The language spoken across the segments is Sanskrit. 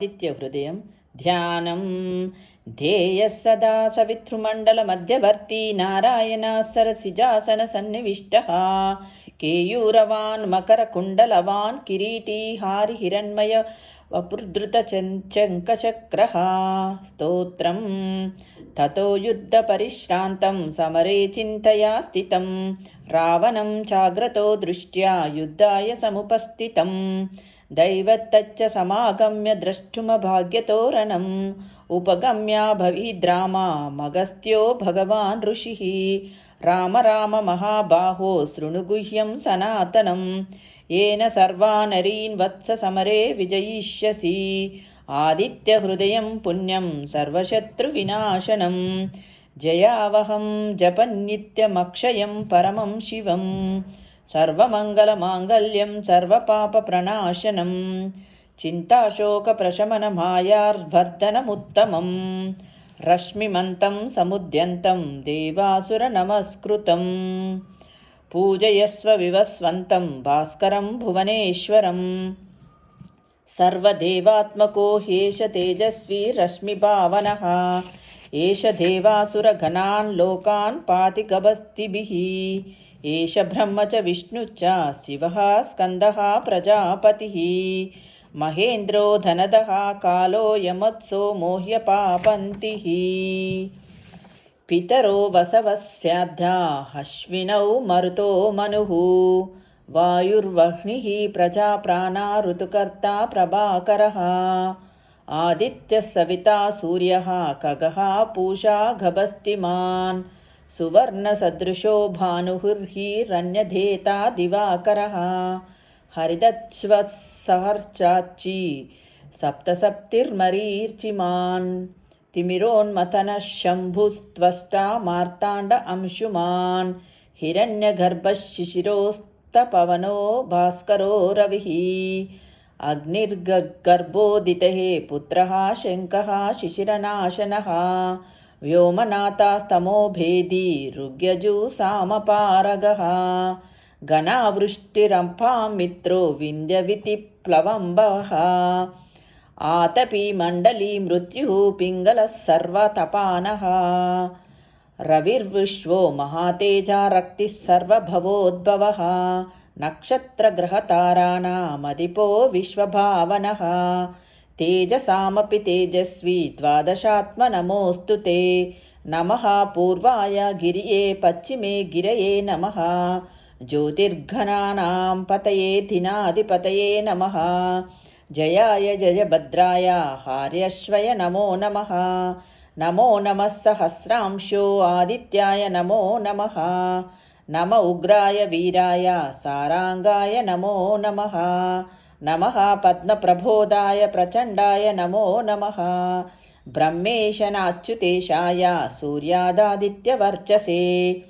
నిత్యహృదయం ధ్యానం ధ్యేయ సదా సవితృమండల మధ్యవర్తి నారాయణ సరసిజాసన సన్నివిష్ట కేయూరవాన్ మకరకుండలవాన్ కిరీటీ హారిహిరణ్మయ వపుర్ధృతచంచంకచక్ర స్తోత్రం తతో యుద్ధపరిశ్రాంతం సమరే చింతయా స్థితం రావణం చాగ్రతో దృష్ట్యా యుద్ధాయ సముపస్థితం दैवत्तच्च समागम्य द्रष्टुमभाग्यतोरणम् उपगम्या भविद्रामा मगस्त्यो भगवान् ऋषिः। राम राम महाबाहो शृणुगुह्यं सनातनं येन सर्वानरीन् वत्ससमरे विजयिष्यसि। आदित्यहृदयं पुण्यं सर्वशत्रुविनाशनं जयावहं जपन्नित्यमक्षयं परमं शिवम् सर्वमङ्गलमाङ्गल्यं सर्वपापप्रणाशनं चिन्ताशोकप्रशमनमायार्वर्धनमुत्तमं रश्मिमन्तं समुद्यन्तं देवासुरनमस्कृतं पूजयस्व विवस्वन्तं भास्करं भुवनेश्वरम्। सर्वदेवात्मको ह्येष तेजस्वी रश्मिभावनः एष देवासुरगणान् लोकान् पाति गभस्तिभिः एष ब्रह्म च विष्णुश्च शिवः स्कन्दः प्रजापतिः। महेन्द्रो धनदः कालो यमत्सो मोह्यपापन्तिः। पितरो वसवः स्याद्धा मरुतो मनुः। वायुर्वह्निः प्रजाप्राणा ऋतुकर्ता प्रभाकरः। आदित्यः सविता सूर्यः खगः पूषा गभस्तिमान् सुवर्णसदृशो भानुर्हिरण्यधेता दिवाकरः। हरिदश्वः सहर्चाच्ची सप्तसप्तिर्मरीर्चिमान् तिमिरोन्मथनः शम्भुस्त्वष्टा मार्ताण्ड अंशुमान्। हिरण्यगर्भः शिशिरोस्तपवनो भास्करो रविः। अग्निर्गर्भोदितः पुत्रः शङ्कः शिशिरनाशनः व्योमनाथास्तमो भेदी ऋग्यजुसामपारगः घनावृष्टिरम्पां मित्रो विन्द्यवितिप्लवम्बः। आतपी मण्डली मृत्युः पिङ्गलः सर्वतपानः। रविर्विश्वो महातेजा रक्तिः सर्वभवोद्भवः। नक्षत्रग्रहताराणामधिपो विश्वभावनः तेजसामपि तेजस्वी द्वादशात्मनमोऽस्तु ते नमः पूर्वाय गिरिये पश्चिमे गिरये नमः ज्योतिर्घनानां पतये दिनाधिपतये नमः जयाय जयभद्राय हार्यश्वय नमो नमः नमो नमः सहस्रांशो आदित्याय नमो नमः नम उग्राय वीराय साराङ्गाय नमो नमः नमः पद्मप्रबोधाय प्रचण्डाय नमो नमः। ब्रह्मेशनाच्युतेशाय सूर्यादादित्यवर्चसे।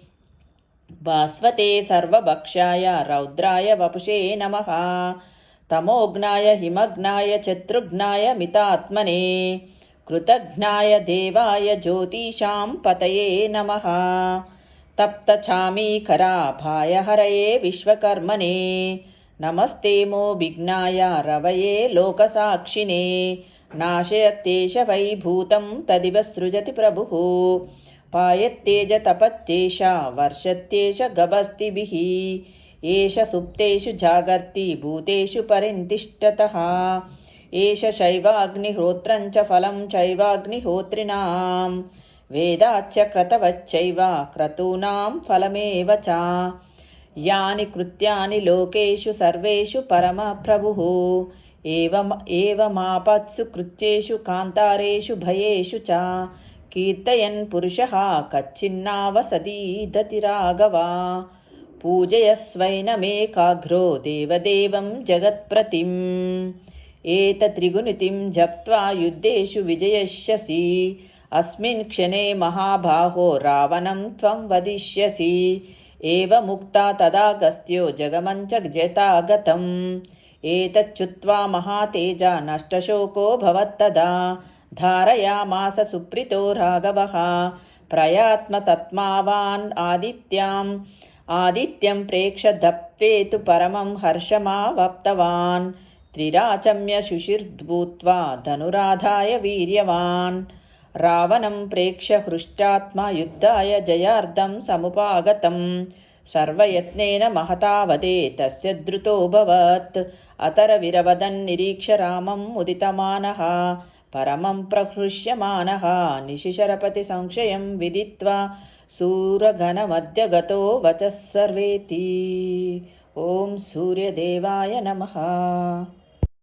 भास्वते सर्वभक्षाय रौद्राय वपुषे नमः। तमोघ्नाय हिमग्नाय चतुर्घ्नाय मितात्मने। कृतघ्नाय देवाय ज्योतिषां पतये नमः। तप्तचामीकराभाय हरये विश्वकर्मणे नमस्ते मो विघ्नाय रवये लोकसाक्षिणे। नाशयत्येष वैभूतं तदिव सृजति प्रभुः। पायत्येज तपत्येषा वर्षत्येष गभस्तिभिः। एष सुप्तेषु जागर्ति भूतेषु परिन्तिष्ठतः। एष शैवाग्निहोत्रञ्च फलं चैवाग्निहोत्रिणां वेदाच्च क्रतवच्चैव क्रतूनां फलमेव च यानि कृत्यानि लोकेषु सर्वेषु परमप्रभुः। एवम् एवमापत्सु कृत्येषु कान्तारेषु भयेषु च। कीर्तयन् पुरुषः कच्चिन्नावसदीदति राघवा। पूजयस्वैनमेकाग्रो देवदेवं जगत्प्रतिम्। एतत्रिगुणितिं जप्त्वा युद्धेषु विजयिष्यसि। अस्मिन् क्षणे महाबाहो रावणं त्वं वदिष्यसि एवमुक्ता तदागस्त्यो जगमञ्च जतागतम्। एतच्छुत्वा महातेजा नष्टशोको भवत्तदा धारयामास सुप्रीतो राघवः। प्रयात्मतत्मावान् आदित्याम्। आदित्यं प्रेक्ष धप्ते तु परमं हर्षमावप्तवान्। त्रिराचम्य शुशिर्भूत्वा धनुराधाय वीर्यवान् रावणं प्रेक्ष्य हृष्टात्मा युद्धाय जयार्दं समुपागतम्। सर्वयत्नेन महतावदे तस्य द्रुतोऽभवत् अतरविरवदन्निरीक्ष्य रामम् उदितमानः। परमं प्रहृष्यमानः। निशिशरपतिसंशयं विदित्वा सूरघनमद्य गतो वचः सर्वेति। ॐ सूर्यदेवाय नमः